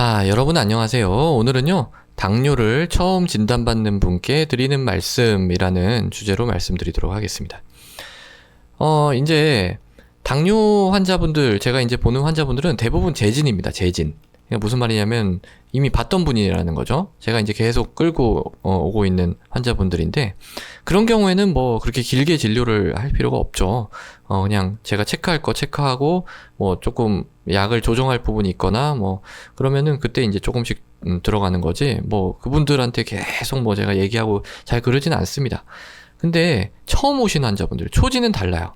자, 여러분 안녕하세요. 오늘은요, 당뇨를 처음 진단받는 분께 드리는 말씀이라는 주제로 말씀드리도록 하겠습니다. 어, 이제, 당뇨 환자분들, 제가 이제 보는 환자분들은 대부분 재진입니다. 재진. 무슨 말이냐면, 이미 봤던 분이라는 거죠. 제가 이제 계속 끌고 어, 오고 있는 환자분들인데, 그런 경우에는 뭐 그렇게 길게 진료를 할 필요가 없죠. 어, 그냥 제가 체크할 거 체크하고, 뭐 조금 약을 조정할 부분이 있거나, 뭐, 그러면은 그때 이제 조금씩 음, 들어가는 거지, 뭐 그분들한테 계속 뭐 제가 얘기하고 잘 그러지는 않습니다. 근데 처음 오신 환자분들, 초지는 달라요.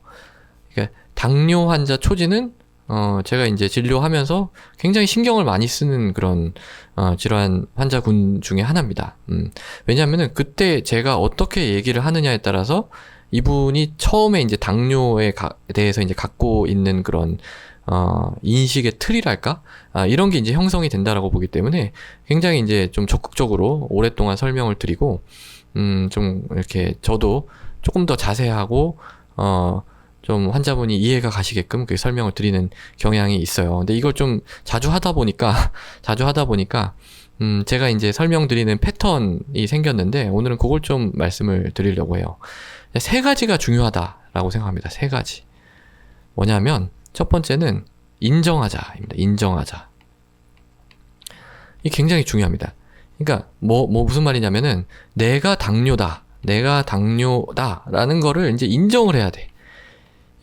그러니까 당뇨 환자 초지는 어, 제가 이제 진료하면서 굉장히 신경을 많이 쓰는 그런, 어, 질환 환자군 중에 하나입니다. 음, 왜냐면은 그때 제가 어떻게 얘기를 하느냐에 따라서 이분이 처음에 이제 당뇨에 가, 대해서 이제 갖고 있는 그런, 어, 인식의 틀이랄까? 아, 이런 게 이제 형성이 된다라고 보기 때문에 굉장히 이제 좀 적극적으로 오랫동안 설명을 드리고, 음, 좀 이렇게 저도 조금 더 자세하고, 어, 좀 환자분이 이해가 가시게끔 그 설명을 드리는 경향이 있어요. 근데 이걸 좀 자주 하다 보니까, 자주 하다 보니까, 음, 제가 이제 설명드리는 패턴이 생겼는데, 오늘은 그걸 좀 말씀을 드리려고 해요. 세 가지가 중요하다라고 생각합니다. 세 가지. 뭐냐면, 첫 번째는 인정하자입니다. 인정하자. 이 굉장히 중요합니다. 그러니까, 뭐, 뭐 무슨 말이냐면은, 내가 당뇨다. 내가 당뇨다라는 거를 이제 인정을 해야 돼.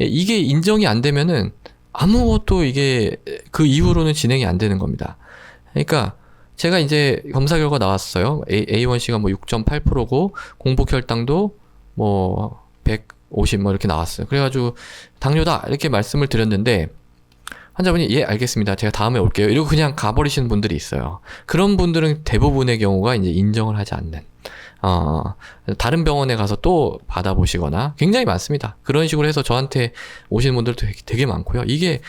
예, 이게 인정이 안 되면은 아무것도 이게 그 이후로는 진행이 안 되는 겁니다. 그러니까 제가 이제 검사 결과 나왔어요. A, A1C가 뭐 6.8%고 공복 혈당도 뭐 150 뭐 이렇게 나왔어요. 그래가지고 당뇨다 이렇게 말씀을 드렸는데 환자분이 예 알겠습니다. 제가 다음에 올게요. 이러고 그냥 가버리시는 분들이 있어요. 그런 분들은 대부분의 경우가 이제 인정을 하지 않는. 어, 다른 병원에 가서 또 받아보시거나 굉장히 많습니다. 그런 식으로 해서 저한테 오시는 분들도 되게, 되게 많고요. 이게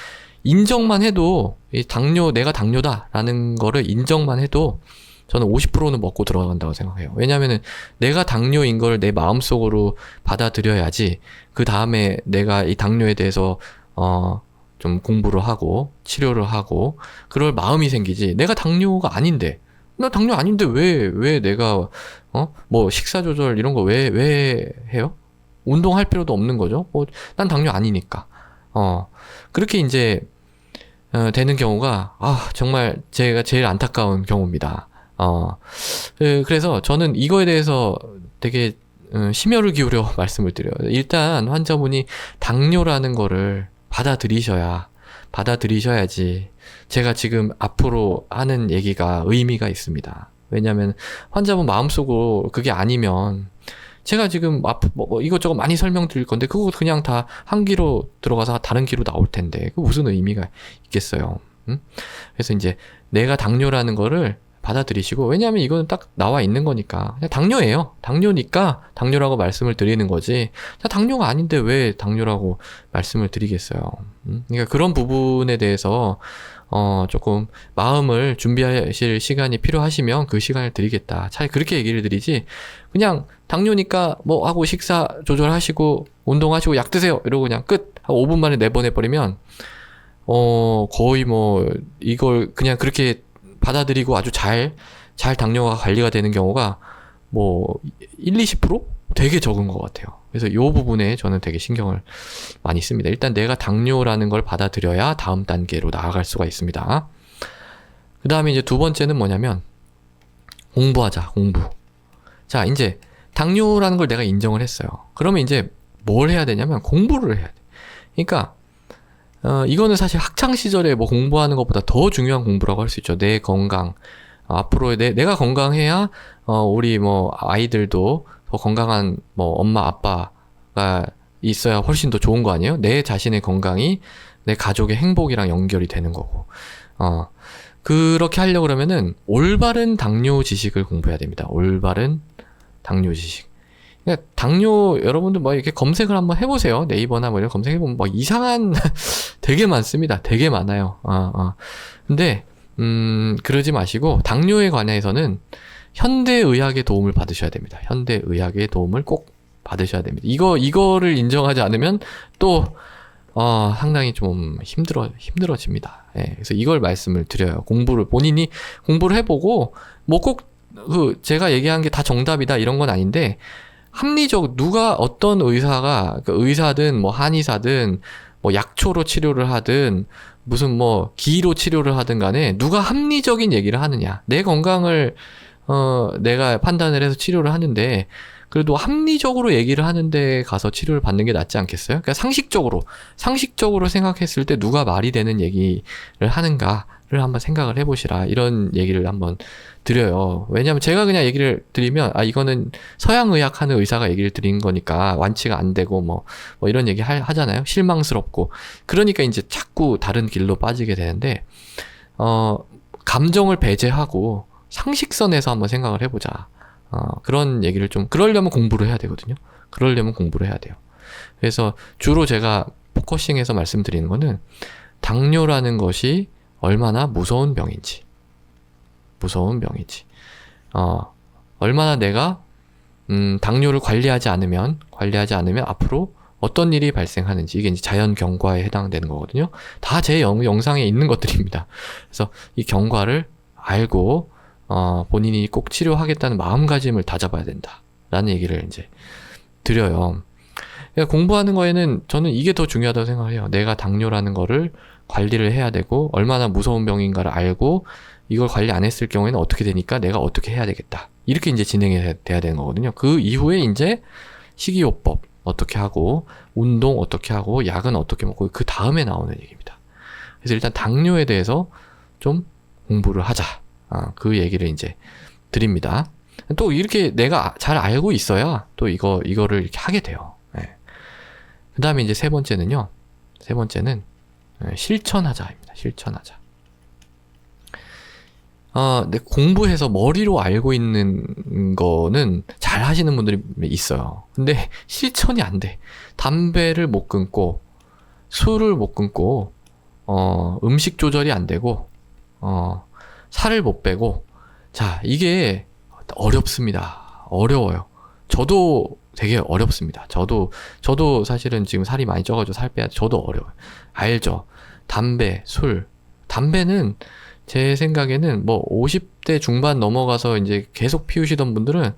인정만 해도 이 당뇨 내가 당뇨다라는 거를 인정만 해도 저는 50%는 먹고 들어간다고 생각해요. 왜냐면은 내가 당뇨인 걸 내 마음속으로 받아들여야지 그 다음에 내가 이 당뇨에 대해서 어, 좀 공부를 하고 치료를 하고 그럴 마음이 생기지. 내가 당뇨가 아닌데 나 당뇨 아닌데 왜 왜 내가 어 뭐 식사 조절 이런 거 왜 왜 해요? 운동할 필요도 없는 거죠. 뭐 난 당뇨 아니니까. 어 그렇게 이제 어, 되는 경우가 아 정말 제가 제일 안타까운 경우입니다. 어 그, 그래서 저는 이거에 대해서 되게 음, 심혈을 기울여 말씀을 드려요. 일단 환자분이 당뇨라는 거를 받아들이셔야 받아들이셔야지 제가 지금 앞으로 하는 얘기가 의미가 있습니다. 왜냐하면 환자분 마음속으로 그게 아니면 제가 지금 앞, 뭐 이것저것 많이 설명드릴 건데 그거 그냥 다 한 귀로 들어가서 다른 귀로 나올 텐데 그 무슨 의미가 있겠어요. 음? 그래서 이제 내가 당뇨라는 거를 받아들이시고 왜냐하면 이거는 딱 나와 있는 거니까 그냥 당뇨예요. 당뇨니까 당뇨라고 말씀을 드리는 거지. 당뇨가 아닌데 왜 당뇨라고 말씀을 드리겠어요. 음? 그러니까 그런 부분에 대해서 어, 조금 마음을 준비하실 시간이 필요하시면 그 시간을 드리겠다. 차라리 그렇게 얘기를 드리지. 그냥 당뇨니까 뭐 하고 식사 조절하시고 운동하시고 약 드세요. 이러고 그냥 끝. 하고 5분 만에 내보내 버리면 어, 거의 뭐 이걸 그냥 그렇게 받아들이고 아주 잘, 잘 당뇨가 관리가 되는 경우가 뭐 1, 20% 되게 적은 것 같아요. 그래서 이 부분에 저는 되게 신경을 많이 씁니다. 일단 내가 당뇨라는 걸 받아들여야 다음 단계로 나아갈 수가 있습니다. 그 다음에 이제 두 번째는 뭐냐면 공부하자, 공부. 자, 이제 당뇨라는 걸 내가 인정을 했어요. 그러면 이제 뭘 해야 되냐면 공부를 해야 돼. 그러니까 어, 이거는 사실 학창 시절에 뭐 공부하는 것보다 더 중요한 공부라고 할 수 있죠. 내 건강. 어, 앞으로의 내, 내가 건강해야, 어, 우리 뭐 아이들도 더 건강한 뭐 엄마, 아빠가 있어야 훨씬 더 좋은 거 아니에요? 내 자신의 건강이 내 가족의 행복이랑 연결이 되는 거고. 어, 그렇게 하려고 그러면은 올바른 당뇨 지식을 공부해야 됩니다. 올바른 당뇨 지식. 그러니까 당뇨 여러분들 뭐 이렇게 검색을 한번 해보세요. 네이버나 뭐 이런 검색해보면 뭐 이상한 되게 많습니다. 되게 많아요. 어, 어. 근데 음 그러지 마시고 당뇨에 관해서는 현대의학의 도움을 받으셔야 됩니다. 현대의학의 도움을 꼭 받으셔야 됩니다. 이거 이거를 인정하지 않으면 또 어, 상당히 좀 힘들어, 힘들어집니다. 예, 그래서 이걸 말씀을 드려요. 공부를, 본인이 공부를 해보고, 뭐 꼭, 그, 제가 얘기한 게 다 정답이다 이런 건 아닌데, 합리적, 누가 어떤 의사가, 그 의사든 뭐 한의사든, 뭐 약초로 치료를 하든, 무슨 뭐 기로 치료를 하든 간에, 누가 합리적인 얘기를 하느냐. 내 건강을, 어, 내가 판단을 해서 치료를 하는데, 그래도 합리적으로 얘기를 하는데 가서 치료를 받는 게 낫지 않겠어요? 그러니까 상식적으로, 상식적으로 생각했을 때 누가 말이 되는 얘기를 하는가를 한번 생각을 해보시라. 이런 얘기를 한번 드려요. 왜냐하면 제가 그냥 얘기를 드리면, 아, 이거는 서양 의학 하는 의사가 얘기를 드린 거니까 완치가 안 되고 뭐, 뭐 이런 얘기 하, 하잖아요. 실망스럽고. 그러니까 이제 자꾸 다른 길로 빠지게 되는데, 어, 감정을 배제하고 상식선에서 한번 생각을 해보자. 어, 그런 얘기를 좀 그러려면 공부를 해야 되거든요. 그러려면 공부를 해야 돼요. 그래서 주로 제가 포커싱해서 말씀드리는 거는 당뇨라는 것이 얼마나 무서운 병인지, 무서운 병인지, 어, 얼마나 내가 음, 당뇨를 관리하지 않으면 관리하지 않으면 앞으로 어떤 일이 발생하는지 이게 이제 자연 경과에 해당되는 거거든요. 다 제 영상에 있는 것들입니다. 그래서 이 경과를 알고 어, 본인이 꼭 치료하겠다는 마음가짐을 다잡아야 된다라는 얘기를 이제 드려요. 그러니까 공부하는 거에는 저는 이게 더 중요하다고 생각해요. 내가 당뇨라는 거를 관리를 해야 되고 얼마나 무서운 병인가를 알고 이걸 관리 안 했을 경우에는 어떻게 되니까 내가 어떻게 해야 되겠다. 이렇게 이제 진행이 돼야 되는 거거든요. 그 이후에 이제 식이요법 어떻게 하고 운동 어떻게 하고 약은 어떻게 먹고 그 다음에 나오는 얘기입니다. 그래서 일단 당뇨에 대해서 좀 공부를 하자. 아, 그 얘기를 이제 드립니다. 또 이렇게 내가 잘 알고 있어야 또 이거 이거를 이렇게 하게 돼요. 네. 그 다음에 이제 세 번째는요. 세 번째는 예, 실천하자입니다. 실천하자. 어, 네, 공부해서 머리로 알고 있는 거는 잘 하시는 분들이 있어요. 근데 실천이 안 돼. 담배를 못 끊고, 술을 못 끊고, 어, 음식 조절이 안 되고, 어, 살을 못 빼고, 자, 이게 어렵습니다. 어려워요. 저도 되게 어렵습니다. 저도, 저도 사실은 지금 살이 많이 쪄가지고 살 빼야 돼. 저도 어려워요. 알죠? 담배, 술. 담배는 제 생각에는 뭐 50대 중반 넘어가서 이제 계속 피우시던 분들은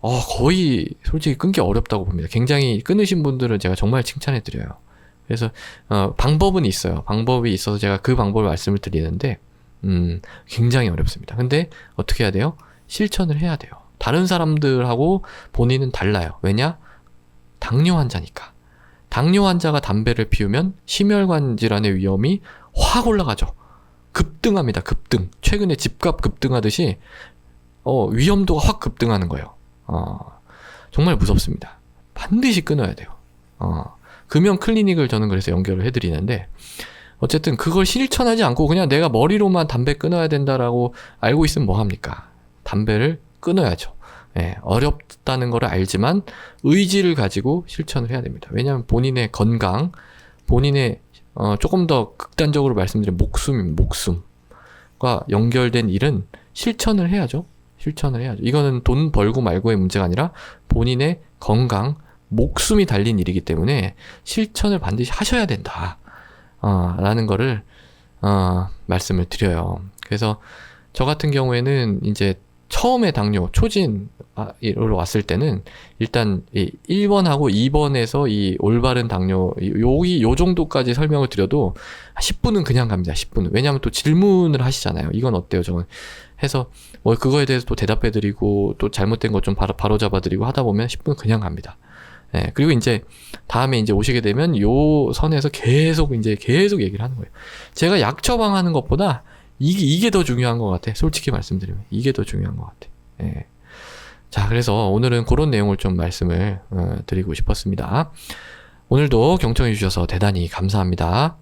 어, 거의 솔직히 끊기 어렵다고 봅니다. 굉장히 끊으신 분들은 제가 정말 칭찬해 드려요. 그래서 어, 방법은 있어요. 방법이 있어서 제가 그 방법을 말씀을 드리는데 음, 굉장히 어렵습니다. 근데 어떻게 해야 돼요? 실천을 해야 돼요. 다른 사람들하고 본인은 달라요. 왜냐? 당뇨 환자니까. 당뇨 환자가 담배를 피우면 심혈관 질환의 위험이 확 올라가죠. 급등합니다. 급등. 최근에 집값 급등하듯이 어, 위험도가 확 급등하는 거예요. 어, 정말 무섭습니다. 반드시 끊어야 돼요. 어, 금연 클리닉을 저는 그래서 연결을 해드리는데 어쨌든 그걸 실천하지 않고 그냥 내가 머리로만 담배 끊어야 된다라고 알고 있으면 뭐 합니까? 담배를 끊어야죠. 예, 어렵다는 걸 알지만 의지를 가지고 실천을 해야 됩니다. 왜냐하면 본인의 건강, 본인의 어, 조금 더 극단적으로 말씀드린 목숨입 목숨과 연결된 일은 실천을 해야죠. 실천을 해야죠. 이거는 돈 벌고 말고의 문제가 아니라 본인의 건강, 목숨이 달린 일이기 때문에 실천을 반드시 하셔야 된다. 어, 라는 거를, 어, 말씀을 드려요. 그래서 저 같은 경우에는 이제 처음에 당뇨, 초진으로 왔을 때는 일단 이 1번하고 2번에서 이 올바른 당뇨, 여기 요 정도까지 설명을 드려도 10분은 그냥 갑니다. 10분은. 왜냐하면 또 질문을 하시잖아요. 이건 어때요? 저건 해서 뭐 그거에 대해서 또 대답해 드리고 또 잘못된 것 좀 바로, 바로 잡아 드리고 하다 보면 10분 그냥 갑니다. 예, 그리고 이제 다음에 이제 오시게 되면 요 선에서 계속 이제 계속 얘기를 하는 거예요. 제가 약 처방하는 것보다 이게, 이게 더 중요한 것 같아. 솔직히 말씀드리면. 이게 더 중요한 것 같아. 예. 자, 그래서 오늘은 그런 내용을 좀 말씀을 어, 드리고 싶었습니다. 오늘도 경청해 주셔서 대단히 감사합니다.